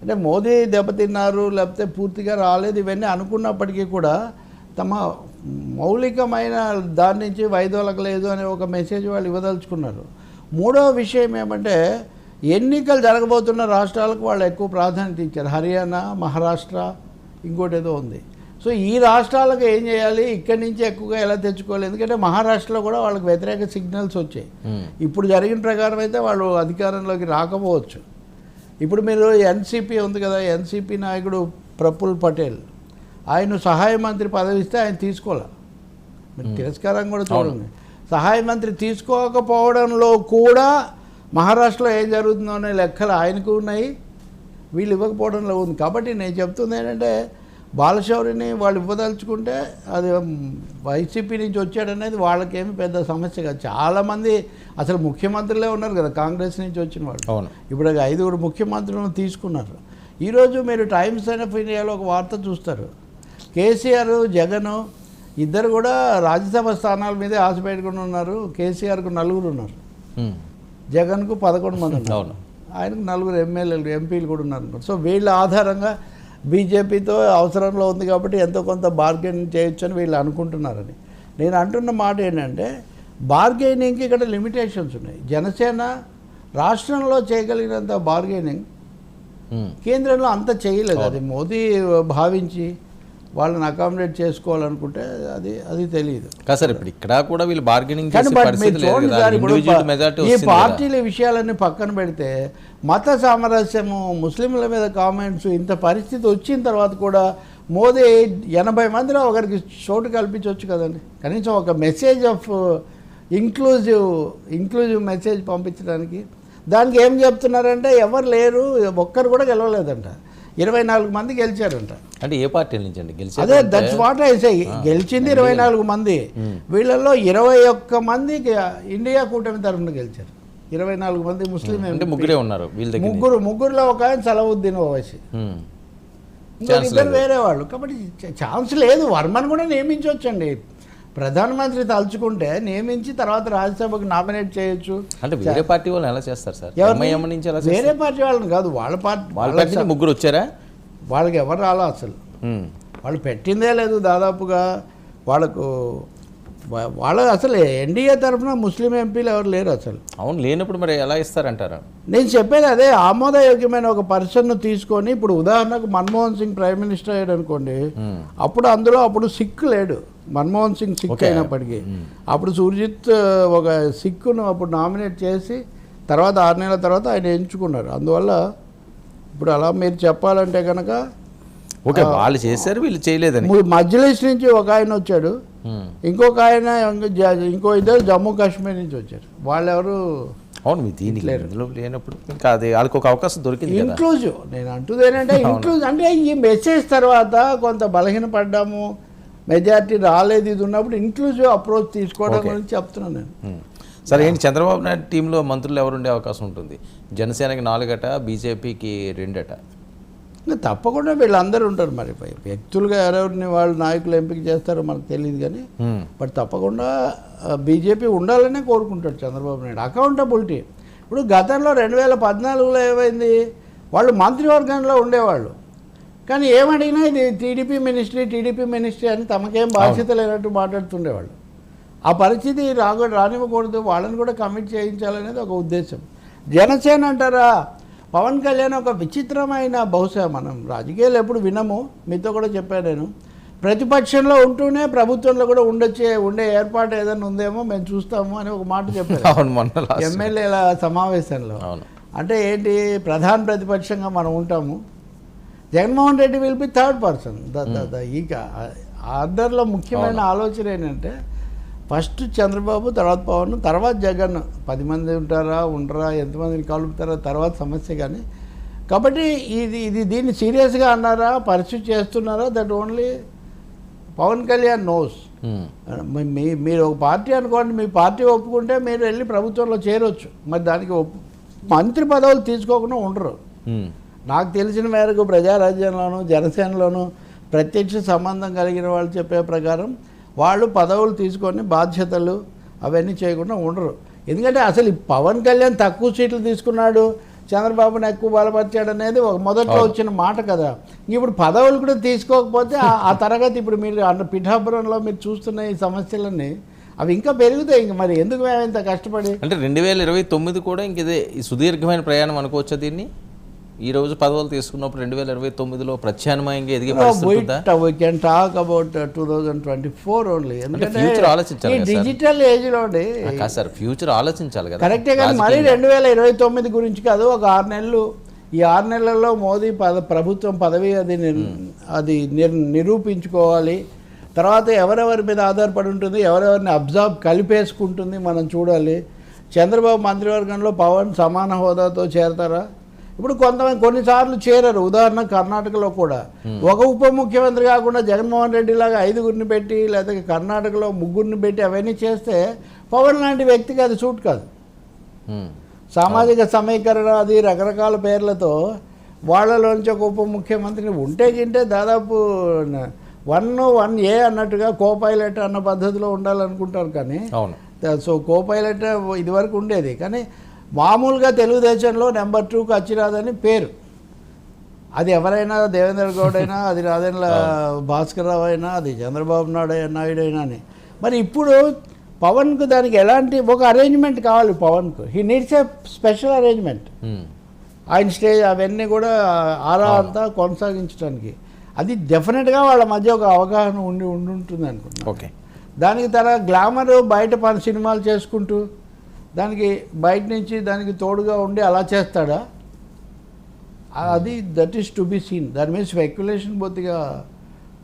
అంటే మోదీ దెబ్బతిన్నారు లేకపోతే పూర్తిగా రాలేదు ఇవన్నీ అనుకున్నప్పటికీ కూడా తమ మౌలికమైన దాని నుంచి వైదొలగలేదు అనే ఒక మెసేజ్ వాళ్ళు ఇవ్వదలుచుకున్నారు. మూడవ విషయం ఏమంటే ఎన్నికలు జరగబోతున్న రాష్ట్రాలకు వాళ్ళు ఎక్కువ ప్రాధాన్యత ఇచ్చారు. హర్యానా మహారాష్ట్ర ఇంకోటి ఏదో ఉంది. సో ఈ రాష్ట్రాలకు ఏం చేయాలి? ఇక్కడి నుంచి ఎక్కువగా ఎలా తెచ్చుకోవాలి? ఎందుకంటే మహారాష్ట్రలో కూడా వాళ్ళకి వ్యతిరేక సిగ్నల్స్ వచ్చాయి. ఇప్పుడు జరిగిన ప్రకారం అయితే వాళ్ళు అధికారంలోకి రాకపోవచ్చు. ఇప్పుడు మీరు ఎన్సీపీ ఉంది కదా ఎన్సీపీ నాయకుడు ప్రఫుల్ పటేల్. ఆయన సహాయ మంత్రి పదవి ఇస్తే ఆయన తీసుకోలే మీరు తిరస్కారం కూడా చూడండి. సహాయ మంత్రి తీసుకోకపోవడంలో కూడా మహారాష్ట్రలో ఏం జరుగుతుందో అనే లెక్కలు ఆయనకు ఉన్నాయి. వీళ్ళు ఇవ్వకపోవడంలో ఉంది. కాబట్టి నేను చెప్తుంది ఏంటంటే బాలశౌరిని వాళ్ళు ఇవ్వదలుచుకుంటే అది వైసీపీ నుంచి వచ్చాడనేది వాళ్ళకేమి పెద్ద సమస్య కాదు. చాలామంది అసలు ముఖ్యమంత్రులే ఉన్నారు కదా కాంగ్రెస్ నుంచి వచ్చిన వాళ్ళు. అవును. ఇప్పుడు ఐదుగురు ముఖ్యమంత్రులను తీసుకున్నారు. ఈరోజు మీరు టైమ్స్ ఆఫ్ ఇండియాలో ఒక వార్త చూస్తారు. కేసీఆర్ జగన్ ఇద్దరు కూడా రాజ్యసభ స్థానాల మీదే ఆశ పెట్టుకుని ఉన్నారు. కేసీఆర్కు నలుగురు ఉన్నారు. జగన్కు పదకొండు మంది ఉన్నారు. ఆయనకు నలుగురు ఎమ్మెల్యేలు ఎంపీలు కూడా ఉన్నారు. సో వీళ్ళ ఆధారంగా బీజేపీతో అవసరంలో ఉంది కాబట్టి ఎంతో కొంత బార్గెన్ చేయొచ్చు అని వీళ్ళు అనుకుంటున్నారని. నేను అంటున్న మాట ఏంటంటే బార్గెనింగ్కి ఇక్కడ లిమిటేషన్స్ ఉన్నాయి. జనసేన రాష్ట్రంలో చేయగలిగినంత బార్గెనింగ్ ఉమ్. కేంద్రంలో అంత చేయలేదు. అది మోదీ భావించి వాళ్ళని అకామిడేట్ చేసుకోవాలనుకుంటే అది అది తెలియదు కాదు సార్ ఇప్పుడు ఇక్కడ కూడా వీళ్ళు బార్గెనింగ్ ఈ. పార్టీల విషయాలన్నీ పక్కన పెడితే మత సామరస్యము ముస్లింల మీద కామెంట్స్ ఇంత పరిస్థితి వచ్చిన తర్వాత కూడా మోదీ ఎనభై మందిలో ఒకరికి చోటు కల్పించవచ్చు కదండి. కనీసం ఒక message of inclusive inclusive message పంపించడానికి. దానికి ఏం చెప్తున్నారంటే ఎవరు లేరు ఒక్కరు కూడా గెలవలేదంట. ఇరవై నాలుగు మంది గెలిచారంట. అంటే ఏ పార్టీ నుంచి అండి గెలిచేది అదే దట్స్ వాట్ ఐ సే గెలిచింది ఇరవై నాలుగు మంది. వీళ్ళల్లో ఇరవై ఒక్క మంది ఇండియా కూటమి తరఫున గెలిచారు. ఇరవై నాలుగు మంది ముస్లిం అంటే. ముగ్గురే ఉన్నారు ముగ్గురు ముగ్గురులో ఒక ఆయన సలవుద్దీన్ ఓవైసీ. ఇద్దరు. వేరే వాళ్ళు. కాబట్టి ఛాన్స్ లేదు. వర్మను కూడా నియమించవచ్చండి ప్రధానమంత్రి తలుచుకుంటే నియమించి తర్వాత రాజ్యసభకు నామినేట్ చేయొచ్చు. అంటే వేరే పార్టీ వాళ్ళని ఎలా చేస్తారు సార్? ఎంఐఎం నుంచి ఎలా వేరే పార్టీ వాళ్ళని కాదు వాళ్ళ పార్టీ వాళ్ళ పార్టీ ముగ్గురు వచ్చారా? వాళ్ళకి ఎవరు రాలా అసలు. వాళ్ళు పెట్టిందే లేదు దాదాపుగా. వాళ్ళకు వాళ్ళ అసలు ఎన్డీఏ తరఫున ముస్లిం ఎంపీలు ఎవరు లేరు అసలు. అవును లేనప్పుడు మరి ఎలా ఇస్తారంటారా? నేను చెప్పేది అదే ఆమోదయోగ్యమైన ఒక పర్సన్ను తీసుకొని ఇప్పుడు ఉదాహరణకు మన్మోహన్ సింగ్ ప్రైమ్ మినిస్టర్ అయ్యాడు అనుకోండి. అప్పుడు అందులో అప్పుడు సిక్ లేడు. మన్మోహన్ సింగ్ సిక్. అయినప్పటికీ. అప్పుడు సుర్జిత్ ఒక సిక్కును అప్పుడు నామినేట్ చేసి తర్వాత ఆరు నెలల తర్వాత ఆయన ఎంచుకున్నారు. అందువల్ల ఇప్పుడు అలా మీరు చెప్పాలంటే కనుక ఓకే వాళ్ళు చేశారు వీళ్ళు చేయలేదని. మజ్లిస్ నుంచి ఒక ఆయన వచ్చాడు. ఇంకొక ఆయన ఇంకో ఇద్దరు జమ్మూ కాశ్మీర్ నుంచి వచ్చారు. వాళ్ళెవరు? అవును మీ దీనికి లేనప్పుడు ఇంకా అది వాళ్ళకి ఒక అవకాశం దొరికింది కదా. ఇంక్లూజివ్ నేను అంటుంది ఏంటంటే ఇంక్లూజ్ అంటే ఈ మెసేజ్ తర్వాత కొంత బలహీనపడ్డాము. మెజారిటీ రాలేదు ఇది ఉన్నప్పుడు ఇంక్లూజివ్ అప్రోచ్ తీసుకోవడం. గురించి చెప్తున్నాను నేను. సరే ఏంటి? చంద్రబాబు నాయుడు టీంలో మంత్రులు ఎవరు ఉండే అవకాశం ఉంటుంది? జనసేనకి నాలుగట బీజేపీకి రెండట. తప్పకుండా వీళ్ళందరూ ఉంటారు మరి. వ్యక్తులుగా ఎవరెవరిని వాళ్ళు నాయకులు ఎంపిక చేస్తారో మనకు తెలియదు కానీ. బట్ తప్పకుండా బీజేపీ ఉండాలనే కోరుకుంటాడు చంద్రబాబు నాయుడు. అకౌంటబిలిటీ ఇప్పుడు గతంలో రెండు వేల పద్నాలుగులో ఏమైంది? వాళ్ళు మంత్రివర్గంలో ఉండేవాళ్ళు. కానీ ఏమడిగినా ఇది టీడీపీ మినిస్ట్రీ టీడీపీ మినిస్ట్రీ అని తమకేం బాధ్యత లేనట్టు మాట్లాడుతుండేవాళ్ళు. ఆ పరిస్థితి రాగ రానివ్వకూడదు. వాళ్ళని కూడా కమిట్ చేయించాలనేది ఒక ఉద్దేశం. జనసేన అంటారా? పవన్ కళ్యాణ్ ఒక విచిత్రమైన బహుశా మనం రాజకీయాలు ఎప్పుడు వినము. మీతో కూడా చెప్పాను నేను. ప్రతిపక్షంలో ఉంటూనే ప్రభుత్వంలో కూడా ఉండొచ్చే ఉండే ఏర్పాటు ఏదైనా ఉందేమో మేము చూస్తాము అని ఒక మాట last- ఎమ్మెల్యేల సమావేశంలో. అంటే ఏంటి? ప్రధాన ప్రతిపక్షంగా మనం ఉంటాము. Jaganmohan Reddy will be third person the the ఇక ఆర్డర్లో ముఖ్యమైన ఆలోచన ఏంటంటే ఫస్ట్ చంద్రబాబు తర్వాత పవన్ తర్వాత జగన్. పది మంది ఉంటారా ఉండరా ఎంతమందిని కలుపుతారా తర్వాత సమస్య కానీ. కాబట్టి ఇది ఇది దీన్ని సీరియస్గా అన్నారా పర్సూ చేస్తున్నారా that only Pawan Kalyan knows um. మీ- మీరు ఒక పార్టీ అనుకోండి మీ పార్టీ ఒప్పుకుంటే మీరు వెళ్ళి ప్రభుత్వంలో చేరొచ్చు. మరి దానికి ఒప్పు మంత్రి పదవులు తీసుకోకుండా ఉండరు. ఉమ్. నాకు తెలిసిన మేరకు ప్రజారాజ్యంలోను జనసేనలోను ప్రత్యక్ష సంబంధం కలిగిన వాళ్ళు చెప్పే ప్రకారం వాళ్ళు పదవులు తీసుకొని బాధ్యతలు అవన్నీ చేయకుండా ఉండరు. ఎందుకంటే అసలు ఈ పవన్ కళ్యాణ్ తక్కువ సీట్లు తీసుకున్నాడు చంద్రబాబుని ఎక్కువ బలపరిచాడు అనేది ఒక మొదట్లో వచ్చిన మాట కదా. ఇప్పుడు పదవులు కూడా తీసుకోకపోతే ఆ- తరగతి ఇప్పుడు మీరు అన్న పిఠాపురంలో మీరు చూస్తున్న ఈ సమస్యలన్నీ అవి ఇంకా పెరుగుతాయి ఇంక మరి. ఎందుకు మేము ఇంత కష్టపడి? అంటే రెండు వేల ఇరవై తొమ్మిది కూడా ఇంక ఇదే సుదీర్ఘమైన ప్రయాణం అనుకోవచ్చా దీన్ని? ఈ రోజు పదవులు తీసుకున్నప్పుడు రెండు వేల ఇరవై తొమ్మిదిలో ప్రత్యామ్నాయంగా ఎదిగే we can talk about two thousand twenty four only future ఆలోచించాలి. డిజిటల్ కాదు సార్. ఫ్యూచర్ ఆలోచించాలి కదా. కరెక్టే కానీ మరీ రెండు వేల ఇరవై తొమ్మిది గురించి కాదు ఒక ఆరు నెలలు ఈ ఆరు నెలల్లో మోదీ పద ప్రభుత్వం పదవి అది నిర్- అది నిర్ నిరూపించుకోవాలి. తర్వాత ఎవరెవరి మీద ఆధారపడి ఉంటుంది ఎవరెవరిని అబ్జర్వ్ కలిపేసుకుంటుంది మనం చూడాలి. చంద్రబాబు మంత్రివర్గంలో పవన్ సమాన హోదాతో చేరతారా? ఇప్పుడు కొంతమంది కొన్నిసార్లు చేరరు. ఉదాహరణ కర్ణాటకలో కూడా. ఒక ఉప ముఖ్యమంత్రి కాకుండా జగన్మోహన్ రెడ్డి లాగా ఐదుగురిని పెట్టి లేకపోతే కర్ణాటకలో ముగ్గురిని పెట్టి అవన్నీ చేస్తే పవన్ లాంటి వ్యక్తికి అది సూట్ కాదు. సామాజిక సమీకరణ అది రకరకాల పేర్లతో వాళ్ళలోంచి ఒక ఉప ముఖ్యమంత్రిని ఉంటే గింటే దాదాపు వన్ వన్ ఏ అన్నట్టుగా కో పైలట్ అన్న పద్ధతిలో ఉండాలనుకుంటారు కానీ సో కో పైలట్ ఇదివరకు ఉండేది. కానీ మామూలుగా తెలుగుదేశంలో నెంబర్ టూకి వచ్చిరాదని పేరు. అది ఎవరైనా దేవేంద్ర గౌడ్ అయినా అది రాజేంద్ర భాస్కర్ రావు అయినా అది చంద్రబాబు నాయుడు అయినా- నాయుడు అయినా అని. మరి ఇప్పుడు పవన్కు దానికి ఎలాంటి ఒక అరేంజ్మెంట్ కావాలి పవన్కు. He needs a special arrangement. ఆయన స్టేజ్ అవన్నీ కూడా ఆరా అంతా కొనసాగించడానికి. అది డెఫినెట్గా వాళ్ళ మధ్య ఒక అవగాహన ఉండి ఉండి ఉంటుంది అనుకుంటున్నాను. ఓకే. దానికి తన గ్లామర్ బయట పని సినిమాలు చేసుకుంటూ దానికి బయట నుంచి దానికి తోడుగా ఉండి అలా చేస్తాడా? అది that is to be seen దాని మీద స్పెక్యులేషన్ బొత్తిగా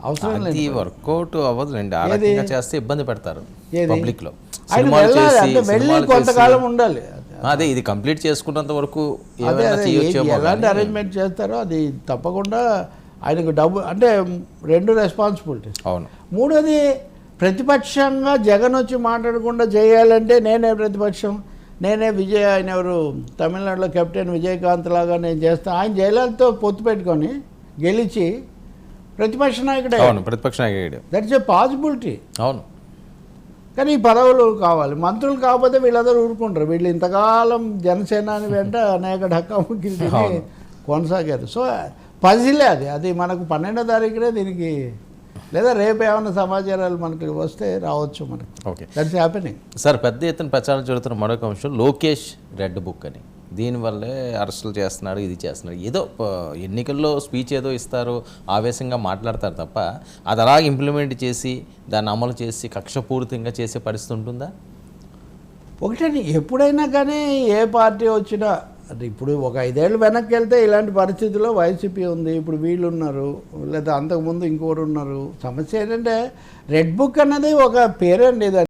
అవసరం లేదు వర్కౌట్ అవ్వదులేండి. ఆ? రకంగా చేస్తే ఇబ్బంది పెడతారు ఏది? పబ్లిక్లో ఆయన సినిమాలు వెళ్ళాలి చేసి అంటే వెళ్ళి కొంతకాలం ఉండాలి. అదే ఇది కంప్లీట్ చేసుకున్నంత వరకు ఎలాంటి అరేంజ్మెంట్ చేస్తారో అది తప్పకుండా ఆయనకు డబ్బు అంటే రెండు రెస్పాన్సిబిలిటీస్ అవును. మూడోది ప్రతిపక్షంగా జగన్ వచ్చి మాట్లాడకుండా చేయాలంటే నేనే ప్రతిపక్షం. నేనే విజయ్ ఆయన ఎవరు తమిళనాడులో కెప్టెన్ విజయకాంత్ లాగా నేను చేస్తాను ఆయన జయలలితతో పొత్తు పెట్టుకొని గెలిచి ప్రతిపక్ష నాయకుడే. అవును ప్రతిపక్ష నాయకుడు. దట్స్ ఏ పాసిబిలిటీ అవును. కానీ ఈ పదవులు కావాలి. మంత్రులు కాకపోతే వీళ్ళందరూ ఊరుకుంటారు. వీళ్ళు ఇంతకాలం జనసేనాని వెంట అనేక అవును. కొనసాగారు. సో పజిలే అది. అది మనకు పన్నెండో తారీఖునే దీనికి లేదా రేపు ఏమైనా సమాచారాలు మనకి వస్తే రావచ్చు మనకి. ఓకే. దట్స్ హ్యాపెనింగ్ సార్ పెద్ద ఎత్తున ప్రచారం జరుగుతున్న మరొక అంశం లోకేష్ రెడ్ బుక్ అని. దీనివల్లే అరెస్టులు చేస్తున్నాడు ఇది చేస్తున్నాడు. ఏదో ఎన్నికల్లో స్పీచ్ ఏదో ఇస్తారు ఆవేశంగా మాట్లాడతారు తప్ప అది అలా ఇంప్లిమెంట్ చేసి దాన్ని అమలు చేసి కక్షపూరితంగా చేసే పరిస్థితి ఉంటుందా? ఒకటండి ఎప్పుడైనా కానీ ఏ పార్టీ వచ్చినా అది ఇప్పుడు ఒక ఐదేళ్ళు వెనక్కి వెళ్తే ఇలాంటి పరిస్థితుల్లో వైసీపీ ఉంది ఇప్పుడు వీళ్ళు ఉన్నారు లేదా అంతకుముందు ఇంకోరు ఉన్నారు సమస్య ఏంటంటే రెడ్ బుక్ అన్నది ఒక పేరండి